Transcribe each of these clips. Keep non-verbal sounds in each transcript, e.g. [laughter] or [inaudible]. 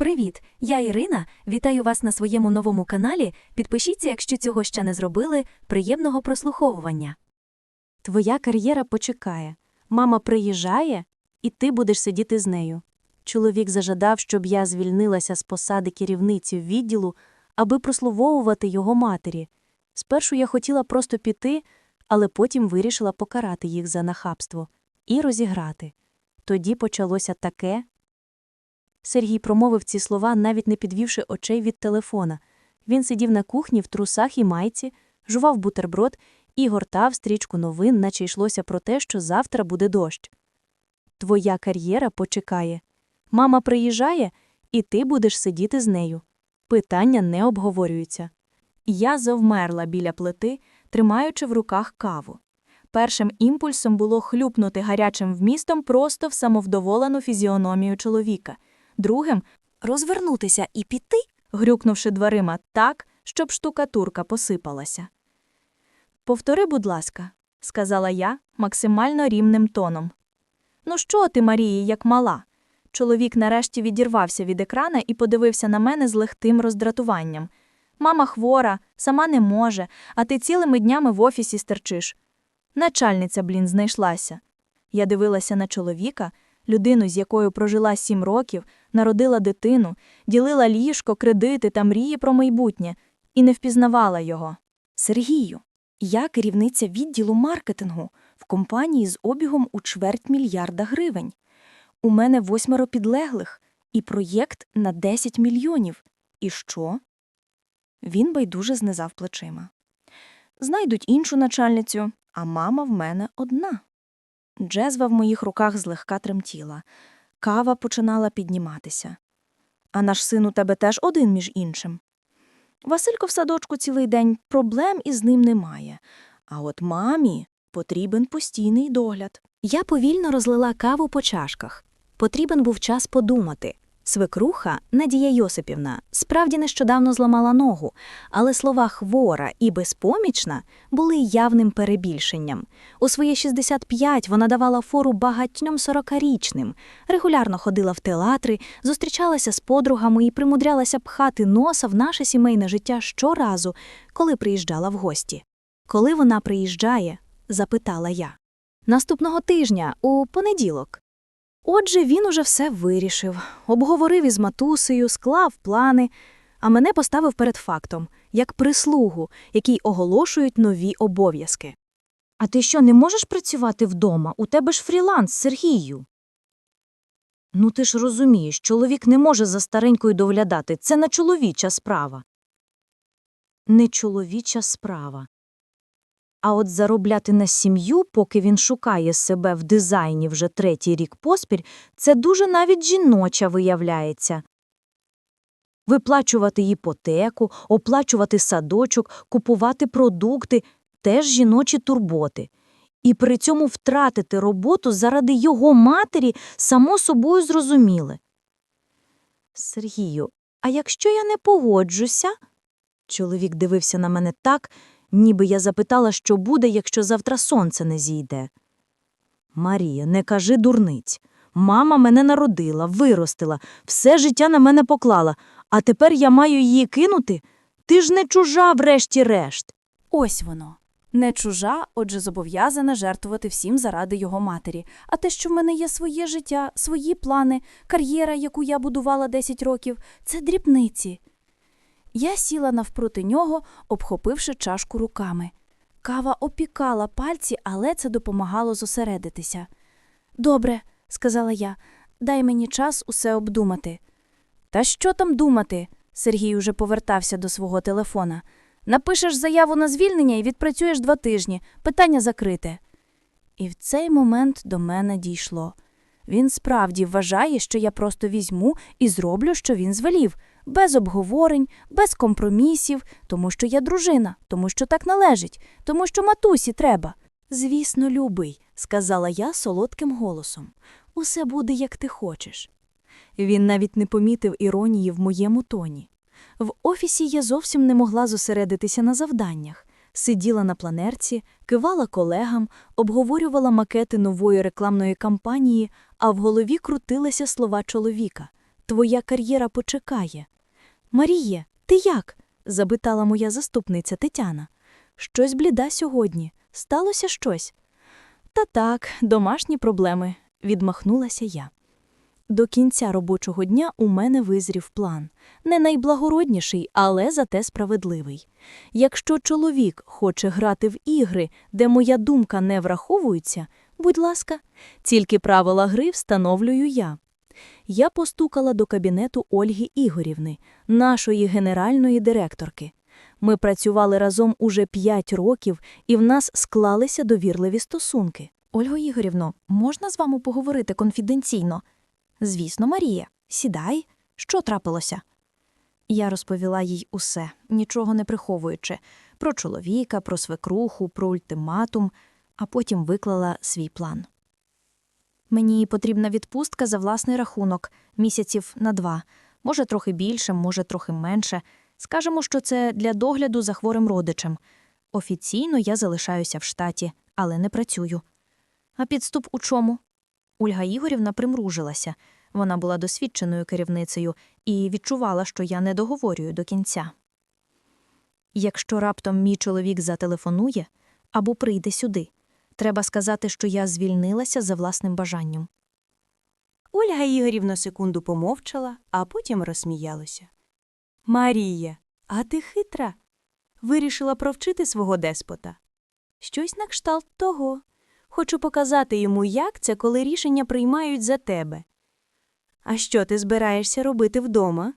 Привіт, я Ірина. Вітаю вас на своєму новому каналі. Підпишіться, якщо цього ще не зробили. Приємного прослуховування. Твоя кар'єра почекає. Мама приїжджає, і ти будеш сидіти з нею. Чоловік зажадав, щоб я звільнилася з посади керівниці відділу, аби прослуговувати його матері. Спершу я хотіла просто піти, але потім вирішила покарати їх за нахабство і розіграти. Тоді почалося таке. Сергій промовив ці слова, навіть не підвівши очей від телефона. Він сидів на кухні в трусах і майці, жував бутерброд і гортав стрічку новин, наче йшлося про те, що завтра буде дощ. Твоя кар'єра почекає. Мама приїжджає, і ти будеш сидіти з нею. Питання не обговорюються. Я завмерла біля плити, тримаючи в руках каву. Першим імпульсом було хлюпнути гарячим вмістом просто в самовдоволену фізіономію чоловіка. Другим розвернутися і піти, грюкнувши дверима так, щоб штукатурка посипалася. Повтори, будь ласка, сказала я максимально рівним тоном. Ну що ти, Марії, як мала? Чоловік нарешті відірвався від екрана і подивився на мене з легтим роздратуванням. Мама хвора, сама не може, а ти цілими днями в офісі стерчиш. Начальниця, блін, знайшлася. Я дивилася на чоловіка, людину, з якою прожила сім років, народила дитину, ділила ліжко, кредити та мрії про майбутнє, і не впізнавала його. Сергію, я керівниця відділу маркетингу в компанії з обігом у чверть мільярда гривень. У мене восьмеро підлеглих і проєкт на 10 мільйонів. І що? Він байдуже знизав плечима. Знайдуть іншу начальницю, а мама в мене одна. Джезва в моїх руках злегка тремтіла. Кава починала підніматися. А наш син у тебе теж один між іншим. Василько в садочку цілий день проблем із ним немає. А от мамі потрібен постійний догляд. Я повільно розлила каву по чашках. Потрібен був час подумати. Свекруха Надія Йосипівна справді нещодавно зламала ногу, але слова хвора і безпомічна були явним перебільшенням. У свої 65 вона давала фору багатьом сорокарічним, регулярно ходила в театри, зустрічалася з подругами і примудрялася пхати носа в наше сімейне життя щоразу, коли приїжджала в гості. Коли вона приїжджає, запитала я. Наступного тижня, у понеділок. Отже, він уже все вирішив, обговорив із матусею, склав плани, а мене поставив перед фактом, як прислугу, якій оголошують нові обов'язки. А ти що, не можеш працювати вдома? У тебе ж фріланс, Сергію. Ну ти ж розумієш, чоловік не може за старенькою доглядати. Це не чоловіча справа. Не чоловіча справа. А от заробляти на сім'ю, поки він шукає себе в дизайні вже третій рік поспіль, це дуже навіть жіноча виявляється. Виплачувати іпотеку, оплачувати садочок, купувати продукти теж жіночі турботи. І при цьому втратити роботу заради його матері само собою зрозуміле. Сергію, а якщо я не погоджуся? Чоловік дивився на мене так, ніби я запитала, що буде, якщо завтра сонце не зійде. Марія, не кажи дурниць. Мама мене народила, виростила, все життя на мене поклала, а тепер я маю її кинути? Ти ж не чужа, врешті-решт. Ось воно. Не чужа, отже, зобов'язана жертвувати всім заради його матері. А те, що в мене є своє життя, свої плани, кар'єра, яку я будувала 10 років, це дрібниці. Я сіла навпроти нього, обхопивши чашку руками. Кава опікала пальці, але це допомагало зосередитися. Добре, сказала я, дай мені час усе обдумати. Та що там думати? Сергій уже повертався до свого телефона. Напишеш заяву на звільнення і відпрацюєш два тижні. Питання закрите. І в цей момент до мене дійшло. Він справді вважає, що я просто візьму і зроблю, що він звелів, без обговорень, без компромісів, тому що я дружина, тому що так належить, тому що матусі треба. Звісно, любий, сказала я солодким голосом. Усе буде, як ти хочеш. Він навіть не помітив іронії в моєму тоні. В офісі я зовсім не могла зосередитися на завданнях. Сиділа на планерці, кивала колегам, обговорювала макети нової рекламної кампанії, а в голові крутилися слова чоловіка. Твоя кар'єра почекає. Маріє, ти як? запитала моя заступниця Тетяна. Щось бліда сьогодні. Сталося щось? Та так, домашні проблеми, відмахнулася я. До кінця робочого дня у мене визрів план. Не найблагородніший, але зате справедливий. Якщо чоловік хоче грати в ігри, де моя думка не враховується, будь ласка, тільки правила гри встановлюю я. Я постукала до кабінету Ольги Ігорівни, нашої генеральної директорки. Ми працювали разом уже п'ять років, і в нас склалися довірливі стосунки. Ольго Ігорівно, можна з вами поговорити конфіденційно? Звісно, Марія, сідай. Що трапилося? Я розповіла їй усе, нічого не приховуючи, про чоловіка, про свекруху, про ультиматум, а потім виклала свій план. Мені потрібна відпустка за власний рахунок, місяців на два, може трохи більше, може трохи менше. Скажемо, що це для догляду за хворим родичем. Офіційно я залишаюся в штаті, але не працюю. А підступ у чому? Ольга Ігорівна примружилася. Вона була досвідченою керівницею і відчувала, що я не договорюю до кінця. Якщо раптом мій чоловік зателефонує або прийде сюди, треба сказати, що я звільнилася за власним бажанням. Ольга Ігорівна секунду помовчала, а потім розсміялася. Марія, а ти хитра. Вирішила провчити свого деспота. Щось на кшталт того. Хочу показати йому, як це, коли рішення приймають за тебе. А що ти збираєшся робити вдома?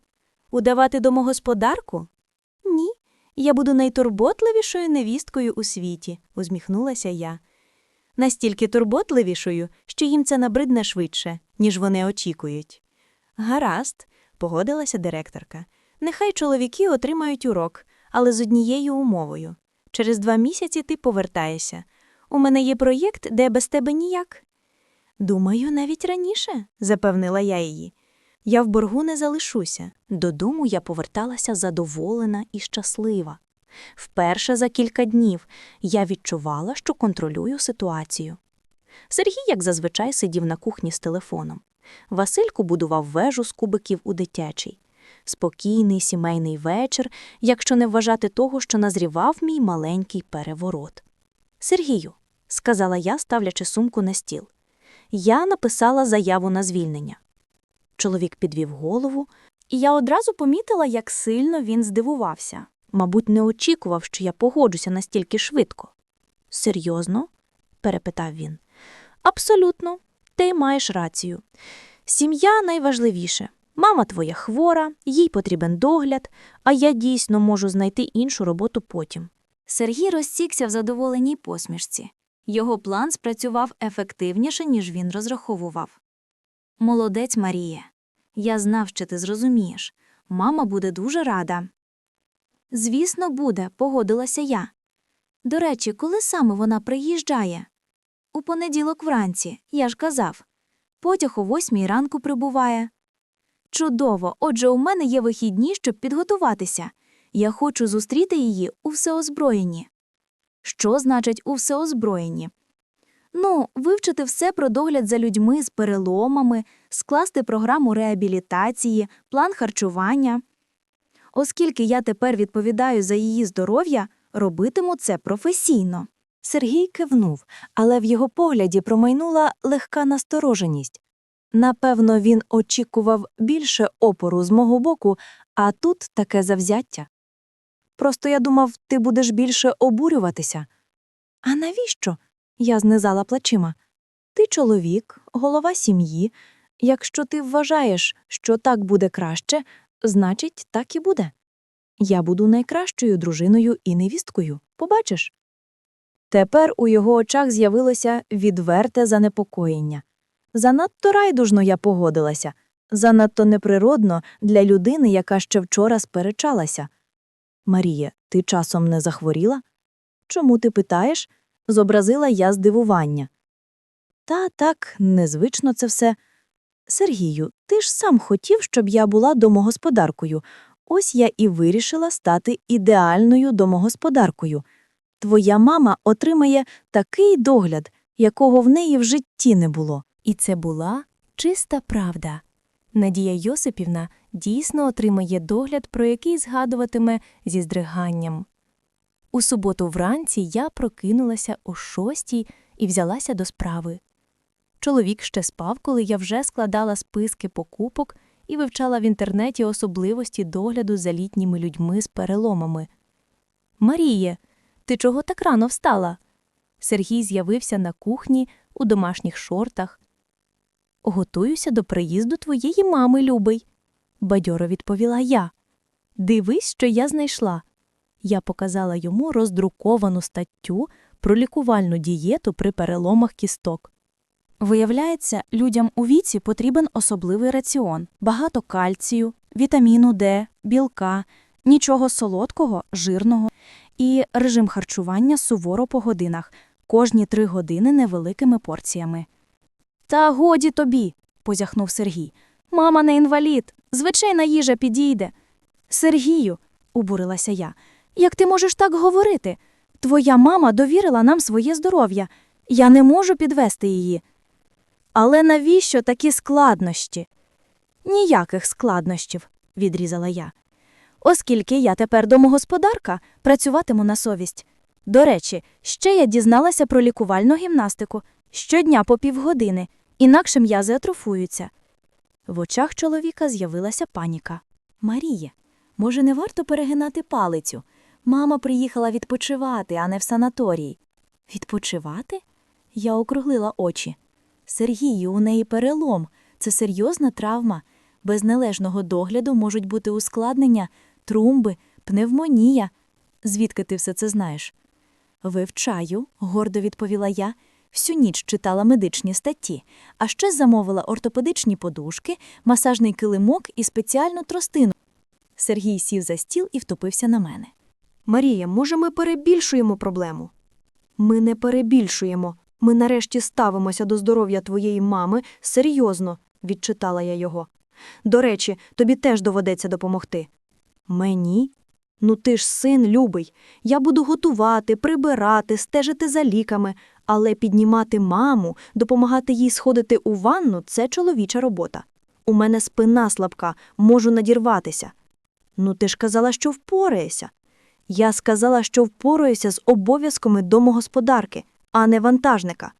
Удавати домогосподарку? Ні, я буду найтурботливішою невісткою у світі, усміхнулася я. Настільки турботливішою, що їм це набридне швидше, ніж вони очікують. Гаразд, погодилася директорка. Нехай чоловіки отримають урок, але з однією умовою. Через два місяці ти повертаєшся. У мене є проєкт, де без тебе ніяк. Думаю, навіть раніше, запевнила я її. Я в боргу не залишуся. Додому я поверталася задоволена і щаслива. Вперше за кілька днів я відчувала, що контролюю ситуацію. Сергій, як зазвичай, сидів на кухні з телефоном. Василько будував вежу з кубиків у дитячій. Спокійний сімейний вечір, якщо не вважати того, що назрівав мій маленький переворот. Сергію, сказала я, ставлячи сумку на стіл. Я написала заяву на звільнення. Чоловік підвів голову, і я одразу помітила, як сильно він здивувався. Мабуть, не очікував, що я погоджуся настільки швидко. Серйозно? перепитав він. Абсолютно, ти маєш рацію. Сім'я найважливіше. Мама твоя хвора, їй потрібен догляд, а я дійсно можу знайти іншу роботу потім. Сергій розсікся в задоволеній посмішці. Його план спрацював ефективніше, ніж він розраховував. Молодець Маріє. Я знав, що ти зрозумієш. Мама буде дуже рада. Звісно, буде, погодилася я. До речі, коли саме вона приїжджає? У понеділок вранці, я ж казав. Потяг о восьмій ранку прибуває. Чудово, отже, у мене є вихідні, щоб підготуватися. Я хочу зустріти її у всеозброєнні. Що значить у всеозброєнні? Ну, вивчити все про догляд за людьми з переломами, скласти програму реабілітації, план харчування. Оскільки я тепер відповідаю за її здоров'я, робитиму це професійно. Сергій кивнув, але в його погляді промайнула легка настороженість. Напевно, він очікував більше опору з мого боку, а тут таке завзяття. Просто я думав, ти будеш більше обурюватися. А навіщо? Я знизала плечима. Ти чоловік, голова сім'ї. Якщо ти вважаєш, що так буде краще, значить, так і буде. Я буду найкращою дружиною і невісткою, побачиш. Тепер у його очах з'явилося відверте занепокоєння. Занадто райдужно я погодилася, занадто неприродно для людини, яка ще вчора сперечалася. Марія, ти часом не захворіла? Чому ти питаєш? зобразила я здивування. Та так, незвично це все. Сергію, ти ж сам хотів, щоб я була домогосподаркою. Ось я і вирішила стати ідеальною домогосподаркою. Твоя мама отримає такий догляд, якого в неї в житті не було. І це була чиста правда. Надія Йосипівна дійсно отримає догляд, про який згадуватиме зі здриганням. У суботу вранці я прокинулася о шостій і взялася до справи. Чоловік ще спав, коли я вже складала списки покупок і вивчала в інтернеті особливості догляду за літніми людьми з переломами. Маріє, ти чого так рано встала? Сергій з'явився на кухні у домашніх шортах. Готуюся до приїзду твоєї мами, любий, бадьоро відповіла я. Дивись, що я знайшла. Я показала йому роздруковану статтю про лікувальну дієту при переломах кісток. Виявляється, людям у віці потрібен особливий раціон, багато кальцію, вітаміну Д, білка, нічого солодкого, жирного і режим харчування суворо по годинах, кожні три години невеликими порціями. Та годі тобі, позяхнув Сергій. Мама не інвалід, звичайна їжа підійде. Сергію, обурилася я, як ти можеш так говорити? Твоя мама довірила нам своє здоров'я. Я не можу підвести її. Але навіщо такі складнощі? Ніяких складнощів, відрізала я. Оскільки я тепер домогосподарка, працюватиму на совість. До речі, ще я дізналася про лікувальну гімнастику щодня по півгодини, інакше м'язи атрофуються. В очах чоловіка з'явилася паніка. Маріє, може, не варто перегинати палицю? Мама приїхала відпочивати, а не в санаторій. Відпочивати? Я округлила очі. Сергію, у неї перелом. Це серйозна травма. Без належного догляду можуть бути ускладнення, трумби, пневмонія. Звідки ти все це знаєш? Вивчаю, гордо відповіла я. Всю ніч читала медичні статті, а ще замовила ортопедичні подушки, масажний килимок і спеціальну тростину. Сергій сів за стіл і втопився на мене. Марія, може, ми перебільшуємо проблему? Ми не перебільшуємо. Ми нарешті ставимося до здоров'я твоєї мами серйозно, відчитала я його. До речі, тобі теж доведеться допомогти. Мені? Ну ти ж син любий. Я буду готувати, прибирати, стежити за ліками, але піднімати маму, допомагати їй сходити у ванну це чоловіча робота. У мене спина слабка, можу надірватися. Ну ти ж казала, що впораєшся. Я сказала, що впораюся з обов'язками домогосподарки, а не вантажника.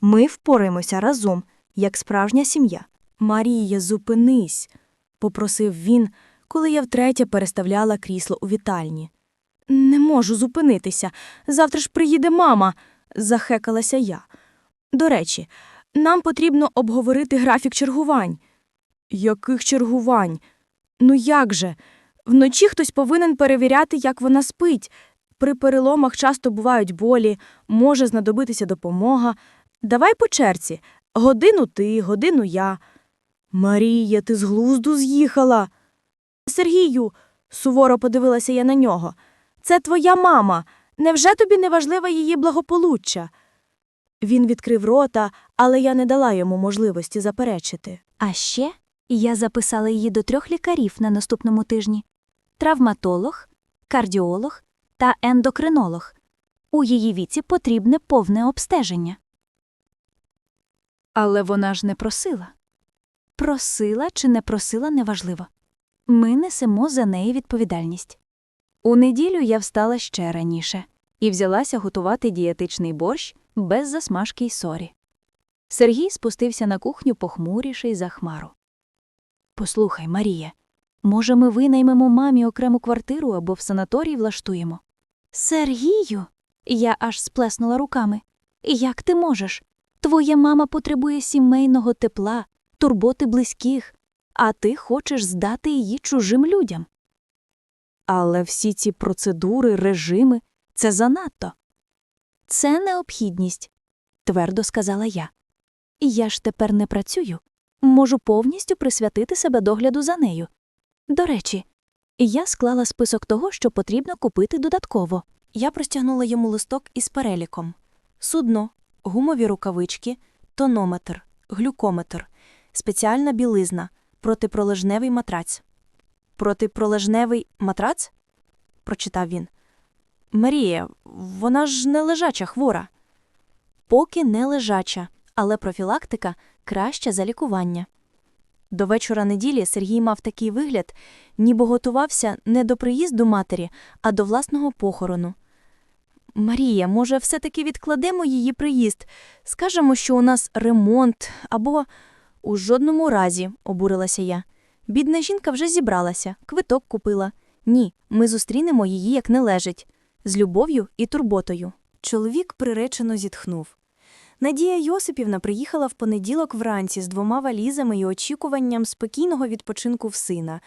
Ми впораємося разом, як справжня сім'я. Марія, зупинись, попросив він, коли я втретє переставляла крісло у вітальні. Не можу зупинитися. Завтра ж приїде мама, захекалася я. До речі, нам потрібно обговорити графік чергувань. Яких чергувань? Ну як же? Вночі хтось повинен перевіряти, як вона спить. При переломах часто бувають болі, може знадобитися допомога. Давай по черзі. Годину ти, годину я. Марія, ти з глузду з'їхала. Сергію, суворо подивилася я на нього. Це твоя мама. Невже тобі не важливе її благополуччя? Він відкрив рота, але я не дала йому можливості заперечити. А ще я записала її до трьох лікарів на наступному тижні: травматолог, кардіолог та ендокринолог. У її віці потрібне повне обстеження. Але вона ж не просила. Просила чи не просила неважливо. Ми несемо за неї відповідальність. У неділю я встала ще раніше і взялася готувати дієтичний борщ без засмажки й сорі. Сергій спустився на кухню похмуріший за хмару. Послухай, Марія, може, ми винаймемо мамі окрему квартиру або в санаторій влаштуємо? Сергію. Я аж сплеснула руками. Як ти можеш? Твоя мама потребує сімейного тепла, турботи близьких, а ти хочеш здати її чужим людям. Але всі ці процедури, режими це занадто, Це необхідність, твердо сказала я. Я ж тепер не працюю, можу повністю присвятити себе догляду за нею. До речі, я склала список того, що потрібно купити додатково. Я простягнула йому листок із переліком: судно, гумові рукавички, тонометр, глюкометр, спеціальна білизна, протипролежневий матрац. Протипролежневий матрац? прочитав він. Марія, вона ж не лежача хвора. Поки не лежача, але профілактика краща за лікування. До вечора неділі Сергій мав такий вигляд, ніби готувався не до приїзду матері, а до власного похорону. Марія, може, все-таки відкладемо її приїзд? Скажемо, що у нас ремонт або у жодному разі, обурилася я. Бідна жінка вже зібралася, квиток купила. Ні, ми зустрінемо її як належить, з любов'ю і турботою. Чоловік приречено зітхнув. Надія Йосипівна приїхала в понеділок вранці з двома валізами і очікуванням спокійного відпочинку в сина.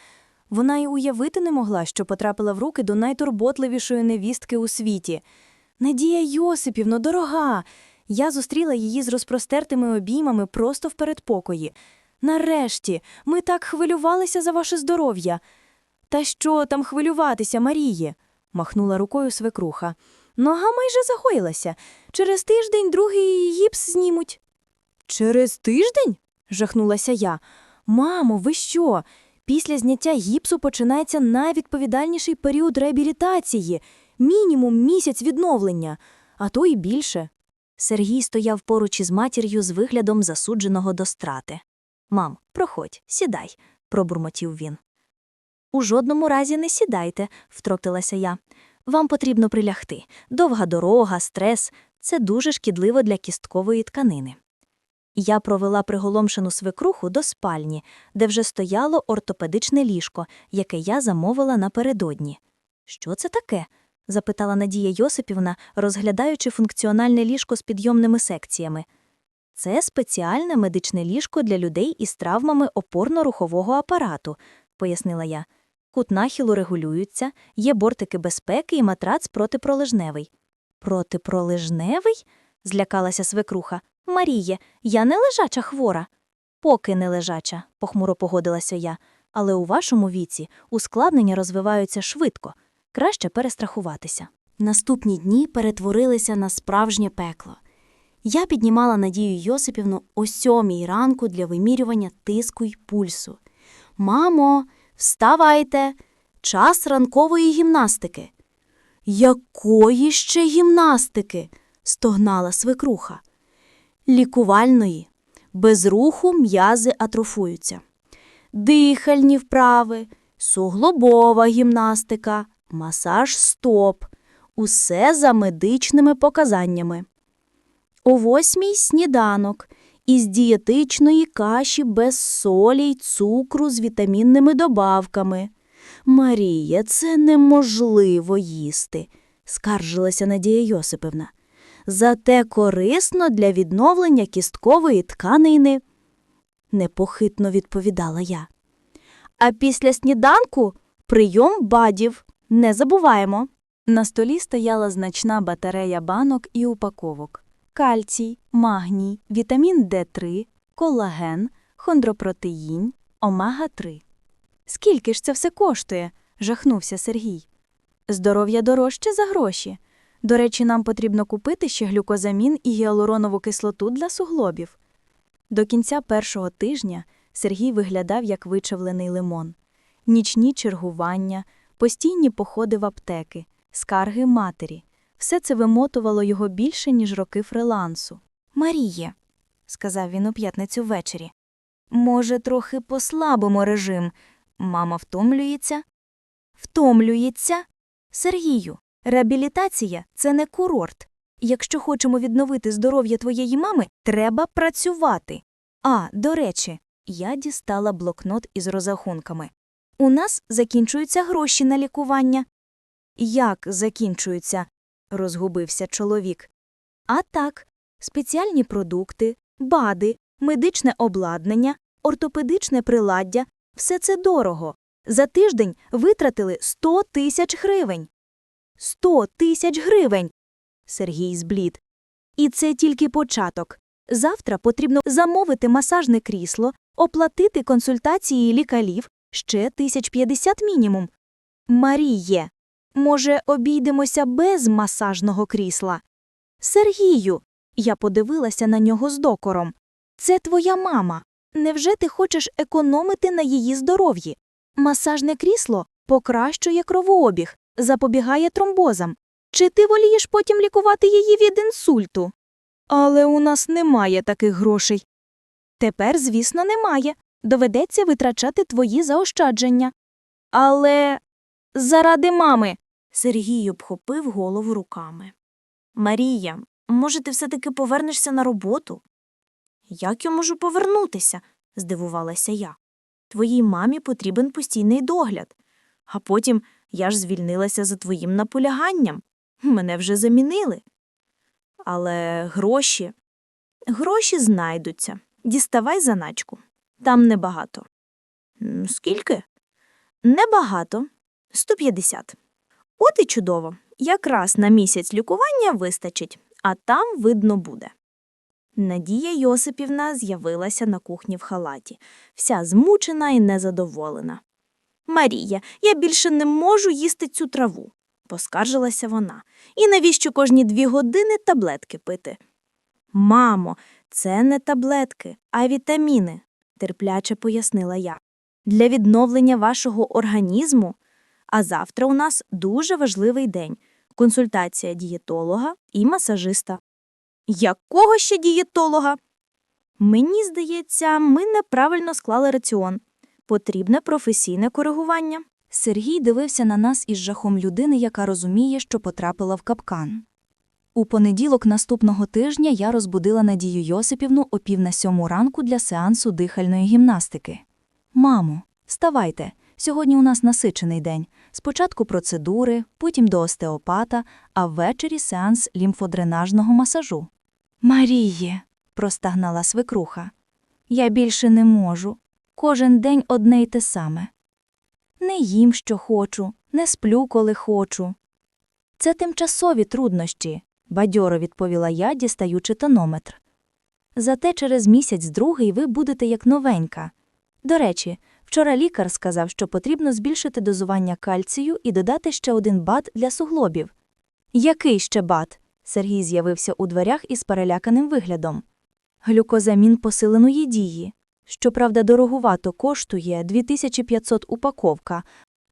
Вона й уявити не могла, що потрапила в руки до найтурботливішої невістки у світі. Надія Йосипівно, дорога. Я зустріла її з розпростертими обіймами просто в передпокої. Нарешті, ми так хвилювалися за ваше здоров'я. Та що там хвилюватися, Маріє? махнула рукою свекруха. Нога майже загоїлася. Через тиждень другий гіпс знімуть. Через тиждень? жахнулася я. Мамо, ви що? Після зняття гіпсу починається найвідповідальніший період реабілітації, мінімум місяць відновлення, а то й більше. Сергій стояв поруч із матір'ю з виглядом засудженого до страти. Мам, проходь, сідай, пробурмотів він. У жодному разі не сідайте, втрутилася я. Вам потрібно прилягти. Довга дорога, стрес це дуже шкідливо для кісткової тканини. Я провела приголомшену свекруху до спальні, де вже стояло ортопедичне ліжко, яке я замовила напередодні. Що це таке? запитала Надія Йосипівна, розглядаючи функціональне ліжко з підйомними секціями. Це спеціальне медичне ліжко для людей із травмами опорно-рухового апарату, пояснила я. Кут нахилу регулюється, є бортики безпеки і матрац протипролежневий. Протипролежневий? злякалася свекруха. Маріє, я не лежача хвора. Поки не лежача, похмуро погодилася я, але у вашому віці ускладнення розвиваються швидко, краще перестрахуватися. Наступні дні перетворилися на справжнє пекло. Я піднімала Надію Йосипівну о сьомій ранку для вимірювання тиску й пульсу. Мамо, вставайте, час ранкової гімнастики. Якої ще гімнастики? стогнала свекруха. Лікувальної. Без руху м'язи атрофуються. Дихальні вправи, суглобова гімнастика, масаж стоп. Усе за медичними показаннями. О восьмій сніданок із дієтичної каші без солі й цукру з вітамінними добавками. Марія, це неможливо їсти, скаржилася Надія Йосипівна. Зате корисно для відновлення кісткової тканини, непохитно відповідала я. А після сніданку прийом бадів. Не забуваємо. На столі стояла значна батарея банок і упаковок. Кальцій, магній, вітамін Д3, колаген, хондропротеїн, омега-3. Скільки ж це все коштує? жахнувся Сергій. Здоров'я дорожче за гроші. До речі, нам потрібно купити ще глюкозамін і гіалуронову кислоту для суглобів. До кінця першого тижня Сергій виглядав як вичавлений лимон. Нічні чергування, постійні походи в аптеки, скарги матері. Все це вимотувало його більше, ніж роки фрилансу. Маріє, сказав він у п'ятницю ввечері. Може, трохи послабимо режим. Мама втомлюється? Втомлюється? Сергію, реабілітація це не курорт. Якщо хочемо відновити здоров'я твоєї мами, треба працювати. А, до речі, я дістала блокнот із розрахунками. У нас закінчуються гроші на лікування. Як закінчуються? Розгубився чоловік. А так, спеціальні продукти, бади, медичне обладнання, ортопедичне приладдя все це дорого. За тиждень витратили 100 тисяч гривень. 100 тисяч гривень. Сергій зблід. І це тільки початок. Завтра потрібно замовити масажне крісло, оплатити консультації лікарів ще тисяч п'ятдесят мінімум. Маріє, може, обійдемося без масажного крісла? Сергію, я подивилася на нього з докором. Це твоя мама. Невже ти хочеш економити на її здоров'ї? Масажне крісло покращує кровообіг, запобігає тромбозам. Чи ти волієш потім лікувати її від інсульту? Але у нас немає таких грошей. Тепер, звісно, немає. Доведеться витрачати твої заощадження. Але заради мами. Сергій обхопив голову руками. Марія, може, ти все-таки повернешся на роботу? Як я можу повернутися? здивувалася я. Твоїй мамі потрібен постійний догляд. А потім я ж звільнилася за твоїм наполяганням. Мене вже замінили. Але гроші. Гроші знайдуться. Діставай заначку. Там небагато. Скільки? Небагато. 150. От і чудово. Якраз на місяць лікування вистачить, а там видно буде. Надія Йосипівна з'явилася на кухні в халаті, вся змучена і незадоволена. Марія, я більше не можу їсти цю траву, поскаржилася вона. І навіщо кожні дві години таблетки пити? Мамо, це не таблетки, а вітаміни, терпляче пояснила я. Для відновлення вашого організму а завтра у нас дуже важливий день консультація дієтолога і масажиста. Якого ще дієтолога? Мені здається, ми неправильно склали раціон. Потрібне професійне коригування. Сергій дивився на нас із жахом людини, яка розуміє, що потрапила в капкан. У понеділок наступного тижня я розбудила Надію Йосипівну о пів на сьому ранку для сеансу дихальної гімнастики. Мамо, вставайте, сьогодні у нас насичений день. Спочатку процедури, потім до остеопата, а ввечері сеанс лімфодренажного масажу. Маріє, простагнала свекруха. Я більше не можу. Кожен день одне й те саме. Не їм, що хочу, не сплю, коли хочу. Це тимчасові труднощі, бадьоро відповіла я, дістаючи тонометр. Зате через місяць другий ви будете як новенька. До речі, вчора лікар сказав, що потрібно збільшити дозування кальцію і додати ще один бат для суглобів. Який ще бат? Сергій з'явився у дверях із переляканим виглядом. Глюкозамін посиленої дії. Щоправда, дорогувато коштує 2500 упаковка.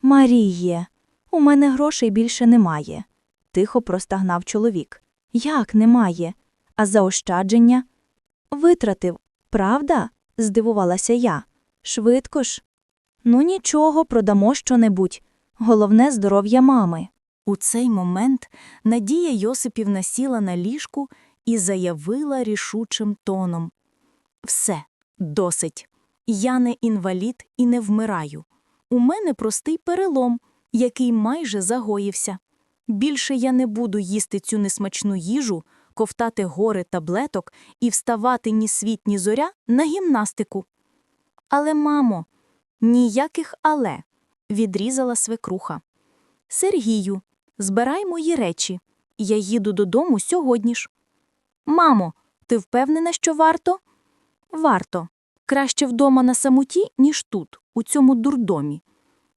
Маріє, у мене грошей більше немає. Тихо простагнав чоловік. Як немає? А заощадження? Витратив, правда? здивувалася я. Швидко ж. Ну нічого, продамо щонебудь. Головне здоров'я мами. У цей момент Надія Йосипівна сіла на ліжку і заявила рішучим тоном: Все, досить. Я не інвалід і не вмираю. У мене простий перелом, який майже загоївся. Більше я не буду їсти цю несмачну їжу, ковтати гори таблеток і вставати ні світ, ні зоря на гімнастику. Але, мамо, ніяких але, відрізала свекруха. Сергію, збирай мої речі. Я їду додому сьогодні ж. Мамо, ти впевнена, що варто? Варто. Краще вдома на самоті, ніж тут, у цьому дурдомі.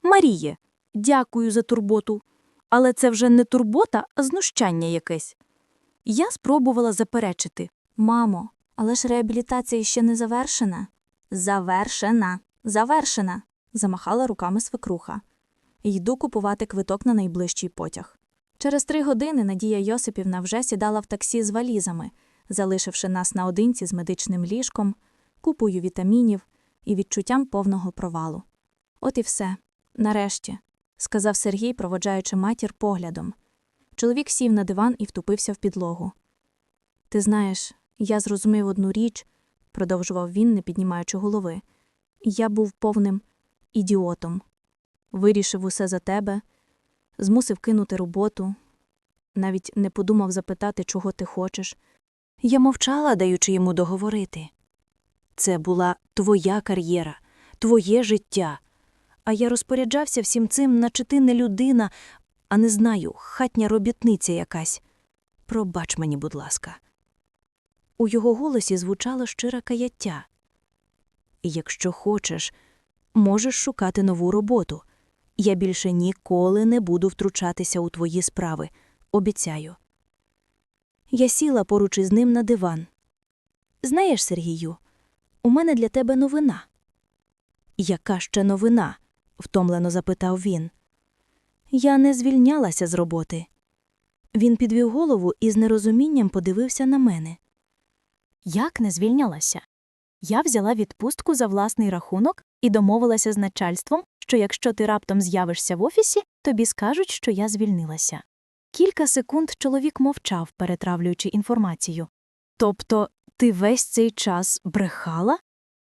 Маріє, дякую за турботу. Але це вже не турбота, а знущання якесь. Я спробувала заперечити. Мамо, але ж реабілітація ще не завершена. Завершена, завершена, замахала руками свекруха. Йду купувати квиток на найближчий потяг. Через три години Надія Йосипівна вже сідала в таксі з валізами, залишивши нас наодинці з медичним ліжком, купою вітамінів і відчуттям повного провалу. От і все. Нарешті, сказав Сергій, проводжаючи матір поглядом. Чоловік сів на диван і втупився в підлогу. Ти знаєш, я зрозумів одну річ, продовжував він, не піднімаючи голови. Я був повним ідіотом. Вирішив усе за тебе, змусив кинути роботу, навіть не подумав запитати, чого ти хочеш. Я мовчала, даючи йому договорити. Це була твоя кар'єра, твоє життя. А я розпоряджався всім цим, наче ти не людина, а не знаю, хатня робітниця якась. Пробач мені, будь ласка. У його голосі звучало щире каяття. Якщо хочеш, можеш шукати нову роботу. Я більше ніколи не буду втручатися у твої справи, обіцяю. Я сіла поруч із ним на диван. Знаєш, Сергію, у мене для тебе новина. Яка ще новина? втомлено запитав він. Я не звільнялася з роботи. Він підвів голову і з нерозумінням подивився на мене. Як не звільнялася? Я взяла відпустку за власний рахунок і домовилася з начальством, що якщо ти раптом з'явишся в офісі, тобі скажуть, що я звільнилася. Кілька секунд чоловік мовчав, перетравлюючи інформацію. Тобто, ти весь цей час брехала?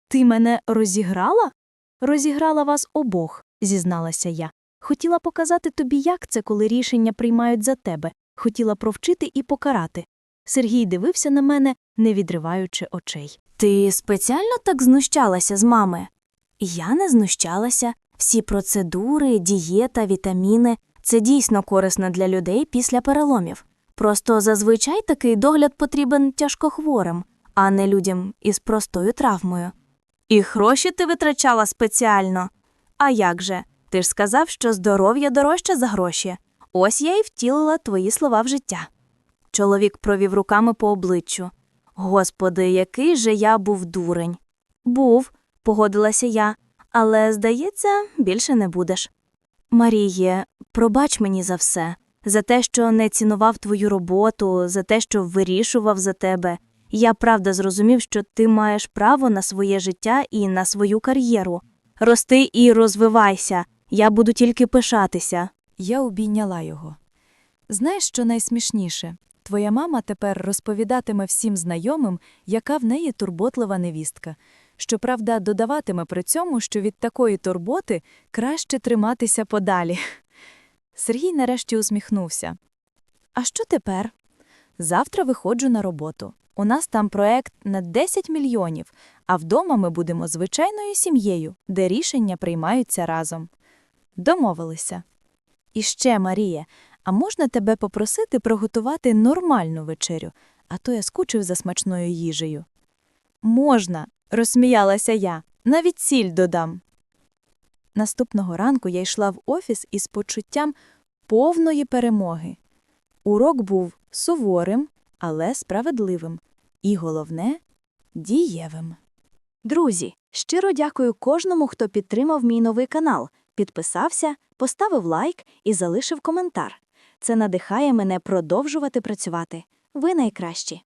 Ти мене розіграла? Розіграла вас обох, зізналася я. Хотіла показати тобі, як це, коли рішення приймають за тебе, хотіла провчити і покарати. Сергій дивився на мене, не відриваючи очей. Ти спеціально так знущалася з мами? Я не знущалася. Всі процедури, дієта, вітаміни це дійсно корисно для людей після переломів. Просто зазвичай такий догляд потрібен тяжкохворим, а не людям із простою травмою. І гроші ти витрачала спеціально. А як же? Ти ж сказав, що здоров'я дорожче за гроші. Ось я і втілила твої слова в життя. Чоловік провів руками по обличчю. Господи, який же я був дурень. Був, погодилася я, але, здається, більше не будеш. Маріє, пробач мені за все, за те, що не цінував твою роботу, за те, що вирішував за тебе. Я правда зрозумів, що ти маєш право на своє життя і на свою кар'єру. Рости і розвивайся, я буду тільки пишатися. Я обійняла його. Знаєш, що найсмішніше? Твоя мама тепер розповідатиме всім знайомим, яка в неї турботлива невістка. Щоправда, додаватиме при цьому, що від такої турботи краще триматися подалі. [laughs] Сергій нарешті усміхнувся. А що тепер? Завтра виходжу на роботу. У нас там проект на 10 мільйонів, а вдома ми будемо звичайною сім'єю, де рішення приймаються разом. Домовилися. І ще, Марія, а можна тебе попросити приготувати нормальну вечерю, а то я скучив за смачною їжею. Можна, розсміялася я, навіть сіль додам. Наступного ранку я йшла в офіс із почуттям повної перемоги. Урок був суворим, але справедливим, і головне дієвим. Друзі, щиро дякую кожному, хто підтримав мій новий канал, підписався, поставив лайк і залишив коментар. Це надихає мене продовжувати працювати. Ви найкращі.